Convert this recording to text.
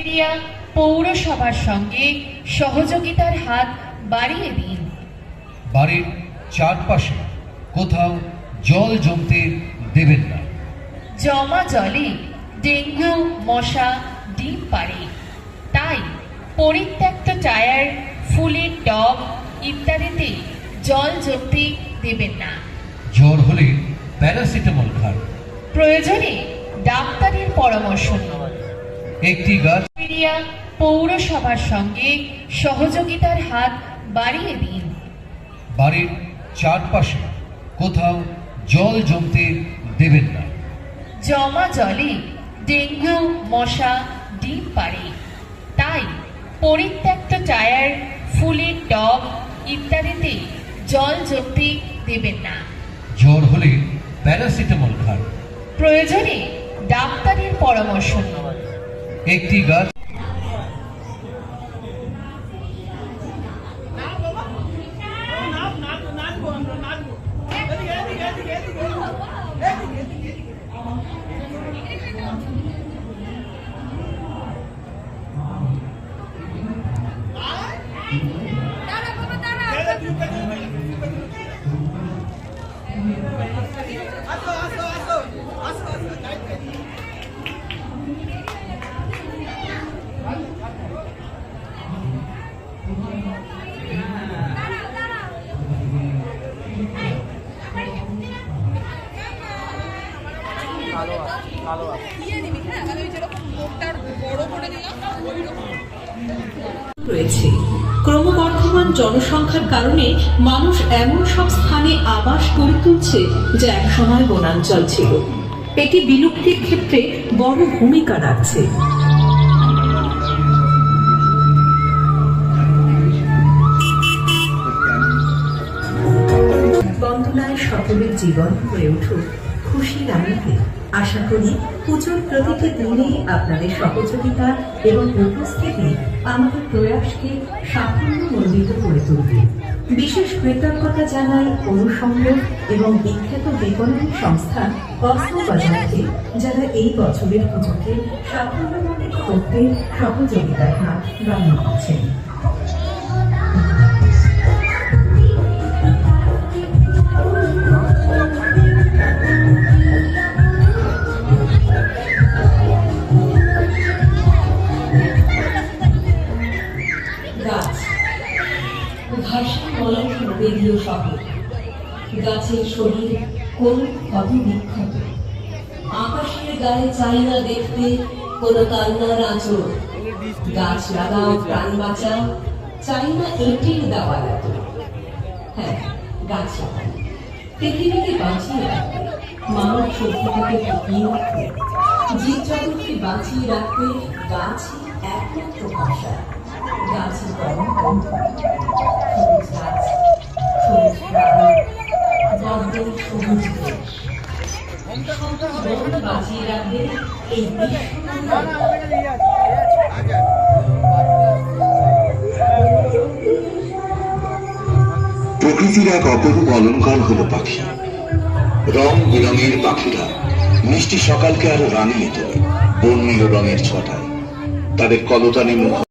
Media পৌরসভার সঙ্গে সহযোগিতার হাত বাড়িয়ে দিন। বাড়ির চারপাশে কোথাও জল জমতে দেবেন না। জমা জলে ডেঙ্গু মশা ডিম পাড়ে। তাই পরিত্যক্ত টায়ার ফুলের টব ইত্যাদিতে জল জমতে দেবেন না। জ্বর হলে প্যারাসিটামল খান। প্রয়োজনে ডাক্তারের পরামর্শ নিন। একটি গাছ মিডিয়া পৌরসভার সঙ্গে সহযোগিতার হাত বাড়িয়ে দিন। বাড়ির চারপাশে কোথাও জল জমতে দেবেন না। জমা জলে ডেঙ্গু মশা ডিম পাড়ে। তাই পরিত্যক্ত টায়ার ফুলের টব ইত্যাদিতে জল জমতে দেবেন না। জ্বর হলে প্যারাসিটামল খান। প্রয়োজনে ডাক্তারের পরামর্শ নিন। একটি গাছ ক্রমবর্ধমান জনসংখ্যার কারণে মানুষ এমন সব স্থানে আবাস গড়ে তুলছে যা একসময় বনাঞ্চল ছিল। এটি বিলুপ্তির ক্ষেত্রে বড় ভূমিকা রাখছে। বন্দনায় সকলের জীবন হয়ে উঠুক খুশির আনন্দে আশা করি পুজোর প্রতিটি দিনেই আপনাদের সহযোগিতা এবং উপস্থিতি আমাদের প্রয়াসকে সাফল্যমণ্ডিত করে তুলবে। বিশেষ কৃতজ্ঞতা জানাই অনুষঙ্গ এবং বিখ্যাত বিপণন সংস্থা কসমো বাজারকে যারা এই বছরের পুজোকে সাফল্যমণ্ডিত করতে সহযোগিতার হাত বাড়িয়ে দিচ্ছেন ঘাসে মলম শহর গাছের শরীর কোন ক্ষত বিক্ষত আকাশের গায়ে চাই না দেখতে কোন কান্নার আঁচড় গাছ লাগাও, প্রাণ বাঁচাও, চাই না এটির দেওয়াল এত। হ্যাঁ গাছ লাগাই পৃথিবীকে বাঁচিয়ে রাখতে, মানব সভ্যতাকে টিকিয়ে রাখতে, জীব জগৎকে বাঁচিয়ে রাখতে গাছই একমাত্র ভাষা গাছের বন্ধু। প্রকৃতির এক অপরূপ অলঙ্কার হলো পাখি। রং বেরঙের পাখিরা মিষ্টি সকালকে আরও রানিয়ে তোলে, বর্ণিল রঙের ছটায়। তাদের কলতানি মুখ